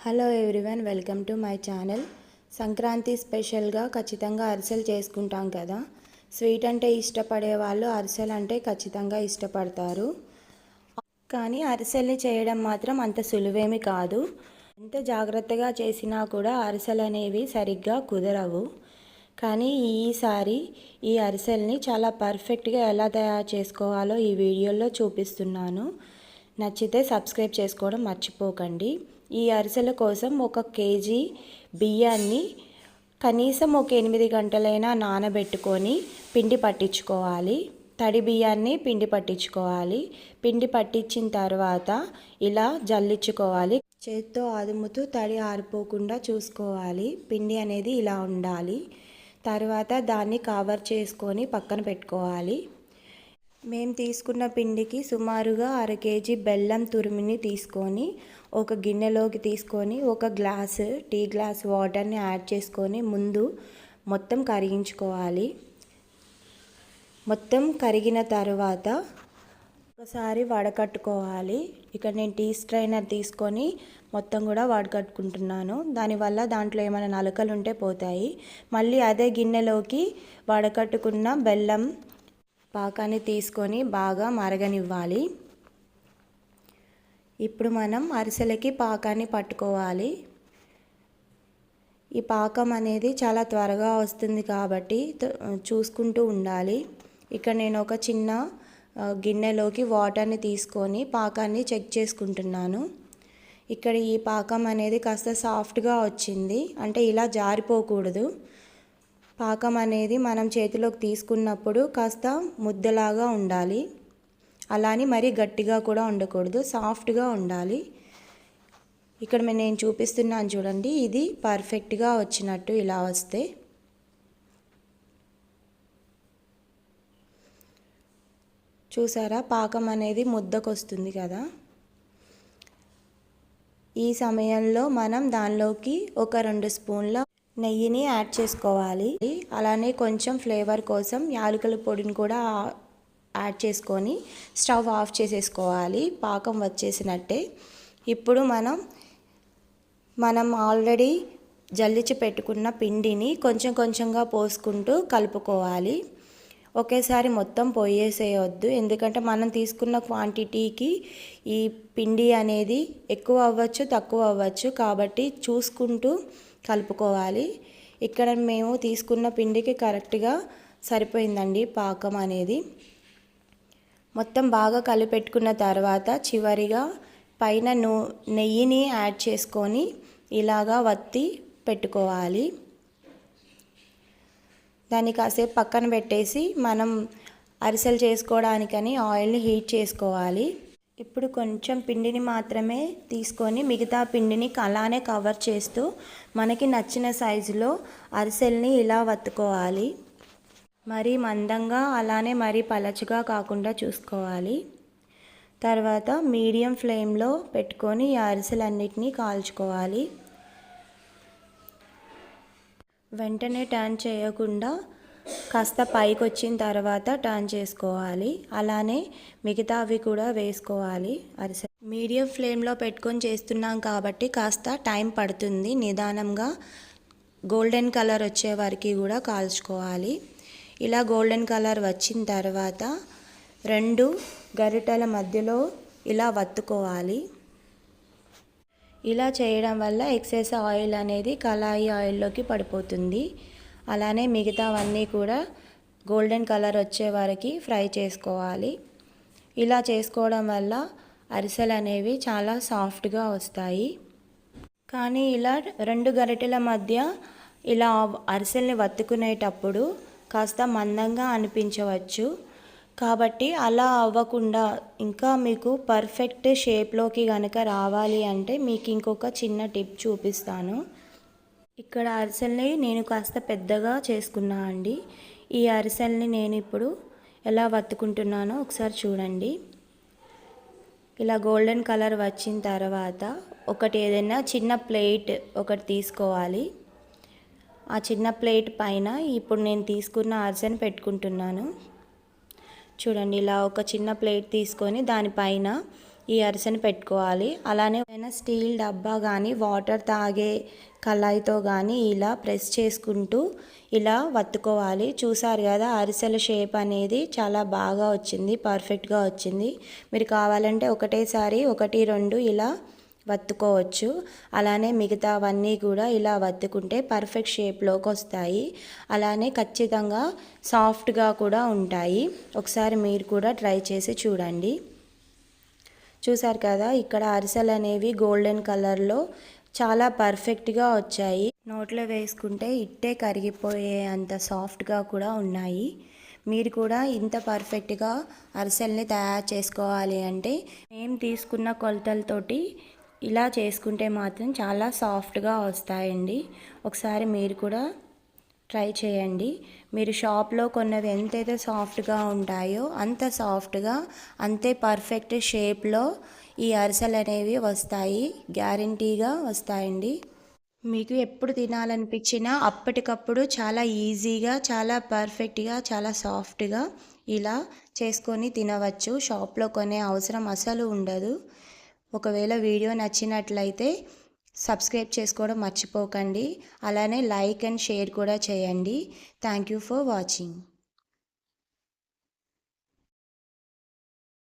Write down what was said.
Hello everyone welcome to my channel Sankranti స్పెషల్గా ఖచ్చితంగా అరిసెలు చేసుకుంటాం కదా. స్వీట్ అంటే ఇష్టపడే వాళ్ళు అరిసెలు అంటే ఖచ్చితంగా ఇష్టపడతారు. కానీ అరిసెల్ని చేయడం మాత్రం అంత సులువేమి కాదు. ఎంత జాగ్రత్తగా చేసినా కూడా అరిసెలు అనేవి సరిగ్గా కుదరవు. కానీ ఈసారి ఈ అరిసెల్ని చాలా పర్ఫెక్ట్గా ఎలా తయారు చేసుకోవాలో ఈ వీడియోలో చూపిస్తున్నాను. నచ్చితే సబ్స్క్రైబ్ చేసుకోవడం మర్చిపోకండి. ఈ అరిసెల కోసం ఒక కేజీ బియ్యాన్ని కనీసం ఒక ఎనిమిది గంటలైనా నానబెట్టుకొని పిండి పట్టించుకోవాలి. తడి బియ్యాన్ని పిండి పట్టించుకోవాలి. పిండి పట్టించిన తర్వాత ఇలా జల్లించుకోవాలి. చేత్తో ఆదుముతూ తడి ఆరిపోకుండా చూసుకోవాలి. పిండి అనేది ఇలా ఉండాలి. తర్వాత దాన్ని కవర్ చేసుకొని పక్కన పెట్టుకోవాలి. మేము తీసుకున్న పిండికి సుమారుగా అర కేజీ బెల్లం తురిమిని తీసుకొని ఒక గిన్నెలోకి తీసుకొని ఒక గ్లాసు టీ గ్లాస్ వాటర్ని యాడ్ చేసుకొని ముందు మొత్తం కరిగించుకోవాలి. మొత్తం కరిగిన తర్వాత ఒకసారి వడకట్టుకోవాలి. ఇక్కడ నేను టీ స్ట్రైనర్ తీసుకొని మొత్తం కూడా వడకట్టుకుంటున్నాను. దానివల్ల దాంట్లో ఏమైనా నలకలు ఉంటే పోతాయి. మళ్ళీ అదే గిన్నెలోకి వడకట్టుకున్న బెల్లం పాకాన్ని తీసుకొని బాగా మరగనివ్వాలి. ఇప్పుడు మనం అరిసెలకి పాకాన్ని పట్టుకోవాలి. ఈ పాకం అనేది చాలా త్వరగా వస్తుంది కాబట్టి చూసుకుంటూ ఉండాలి. ఇక్కడ నేను ఒక చిన్న గిన్నెలోకి వాటర్ని తీసుకొని పాకాన్ని చెక్ చేసుకుంటున్నాను. ఇక్కడ ఈ పాకం అనేది కాస్త సాఫ్ట్గా వచ్చింది. అంటే ఇలా జారిపోకూడదు. పాకం అనేది మనం చేతిలోకి తీసుకున్నప్పుడు కాస్త ముద్దలాగా ఉండాలి. అలాని మరీ గట్టిగా కూడా ఉండకూడదు. సాఫ్ట్గా ఉండాలి. ఇక్కడ నేను చూపిస్తున్నాను చూడండి. ఇది పర్ఫెక్ట్గా వచ్చినట్టు ఇలా వస్తే. చూసారా? పాకం అనేది ముద్దకొస్తుంది కదా. ఈ సమయంలో మనం దానిలోకి ఒక రెండు స్పూన్ల నెయ్యిని యాడ్ చేసుకోవాలి. అలానే కొంచెం ఫ్లేవర్ కోసం యాలకుల పొడిని కూడా యాడ్ చేసుకొని స్టవ్ ఆఫ్ చేసేసుకోవాలి. పాకం వచ్చేసినట్టే. ఇప్పుడు మనం మనం ఆల్రెడీ జల్లిచి పెట్టుకున్న పిండిని కొంచెం కొంచెంగా పోసుకుంటూ కలుపుకోవాలి. ఒకేసారి మొత్తం పోయేసేయొద్దు. ఎందుకంటే మనం తీసుకున్న క్వాంటిటీకి ఈ పిండి అనేది ఎక్కువ అవ్వచ్చు తక్కువ అవ్వచ్చు. కాబట్టి చూసుకుంటూ కలుపుకోవాలి. ఇక్కడ మేము తీసుకున్న పిండికి కరెక్ట్గా సరిపోయిందండి పాకం అనేది. మొత్తం బాగా కలిపెట్టుకున్న తర్వాత చివరిగా పైన నూ నెయ్యిని యాడ్ చేసుకొని ఇలాగా వత్తి పెట్టుకోవాలి. దాన్ని కాసేపు పక్కన పెట్టేసి మనం అరిసెలు చేసుకోవడానికని ఆయిల్ని హీట్ చేసుకోవాలి. ఇప్పుడు కొంచెం పిండిని మాత్రమే తీసుకొని మిగతా పిండిని అలానే కవర్ చేస్తూ మనకి నచ్చిన సైజులో అరిసెల్ని ఇలా వత్తుకోవాలి. మరీ మందంగా అలానే మరీ పలచగా కాకుండా చూసుకోవాలి. తర్వాత మీడియం ఫ్లేమ్లో పెట్టుకొని ఈ అరిసెలన్నిటినీ కాల్చుకోవాలి. వెంటనే టర్న్ చేయకుండా కాస్త పైకి వచ్చిన తర్వాత టర్న్ చేసుకోవాలి. అలానే మిగతావి కూడా వేసుకోవాలి. అరిసె మీడియం ఫ్లేమ్లో పెట్టుకొని చేస్తున్నాం కాబట్టి కాస్త టైం పడుతుంది. నిదానంగా గోల్డెన్ కలర్ వచ్చే వరకు కూడా కాల్చుకోవాలి. ఇలా గోల్డెన్ కలర్ వచ్చిన తర్వాత రెండు గరిటెల మధ్యలో ఇలా వత్తుకోవాలి. ఇలా చేయడం వల్ల ఎక్సెస్ ఆయిల్ అనేది కళాయి ఆయిల్లోకి పడిపోతుంది. అలానే మిగతావన్నీ కూడా గోల్డెన్ కలర్ వచ్చే వరకు ఫ్రై చేసుకోవాలి. ఇలా చేసుకోవడం వల్ల అరిసెలు అనేవి చాలా సాఫ్ట్గా వస్తాయి. కానీ ఇలా రెండు గరిటెల మధ్య ఇలా అరిసెల్ని వత్తుకునేటప్పుడు కాస్త మందంగా అనిపించవచ్చు. కాబట్టి అలా అవ్వకుండా ఇంకా మీకు పర్ఫెక్ట్ షేప్లోకి కనుక రావాలి అంటే మీకు ఇంకొక చిన్న టిప్ చూపిస్తాను. ఇక్కడ అరిసెల్ని నేను కాస్త పెద్దగా చేసుకున్నా అండి. ఈ అరిసెల్ని నేను ఇప్పుడు ఎలా వత్తుకుంటున్నానో ఒకసారి చూడండి. ఇలా గోల్డెన్ కలర్ వచ్చిన తర్వాత ఒకటి ఏదైనా చిన్న ప్లేట్ ఒకటి తీసుకోవాలి. ఆ చిన్న ప్లేట్ పైన ఇప్పుడు నేను తీసుకున్న అరిసెని పెట్టుకుంటున్నాను. చూడండి ఇలా ఒక చిన్న ప్లేట్ తీసుకొని దానిపైన ఈ అరిసెని పెట్టుకోవాలి. అలానే ఏదైనా స్టీల్ డబ్బా కానీ వాటర్ తాగే కళాయితో కానీ ఇలా ప్రెస్ చేసుకుంటూ ఇలా వత్తుకోవాలి. చూసారు కదా అరిసెల షేప్ అనేది చాలా బాగా వచ్చింది పర్ఫెక్ట్గా వచ్చింది. మీరు కావాలంటే ఒకటేసారి ఒకటి రెండు ఇలా వత్తుకోవచ్చు. అలానే మిగతావన్నీ కూడా ఇలా వత్తుకుంటే పర్ఫెక్ట్ షేప్లోకి వస్తాయి. అలానే ఖచ్చితంగా సాఫ్ట్గా కూడా ఉంటాయి. ఒకసారి మీరు కూడా ట్రై చేసి చూడండి. చూసారు కదా ఇక్కడ అరిసెలు అనేవి గోల్డెన్ కలర్లో చాలా పర్ఫెక్ట్గా వచ్చాయి. నోట్లో వేసుకుంటే ఇట్టే కరిగిపోయే అంత సాఫ్ట్గా కూడా ఉన్నాయి. మీరు కూడా ఇంత పర్ఫెక్ట్గా అరిసెల్ని తయారు చేసుకోవాలి అంటే మేము తీసుకున్న కొలతలతోటి ఇలా చేసుకుంటే మాత్రం చాలా సాఫ్ట్గా వస్తాయండి. ఒకసారి మీరు కూడా ట్రై చేయండి. మీరు షాప్లో కొన్నవి ఎంతైతే సాఫ్ట్గా ఉంటాయో అంత సాఫ్ట్గా అంతే పర్ఫెక్ట్ షేప్లో ఈ అరిసెలు అనేవి వస్తాయి. గ్యారంటీగా వస్తాయండి. మీకు ఎప్పుడు తినాలనిపించినా అప్పటికప్పుడు చాలా ఈజీగా చాలా పర్ఫెక్ట్గా చాలా సాఫ్ట్గా ఇలా చేసుకొని తినవచ్చు. షాప్లో కొనే అవసరం అసలు ఉండదు. ఒకవేళ వీడియో నచ్చినట్లయితే సబ్స్క్రైబ్ చేసుకోవడం మర్చిపోకండి. అలానే లైక్ అండ్ షేర్ కూడా చేయండి. Thank you for watching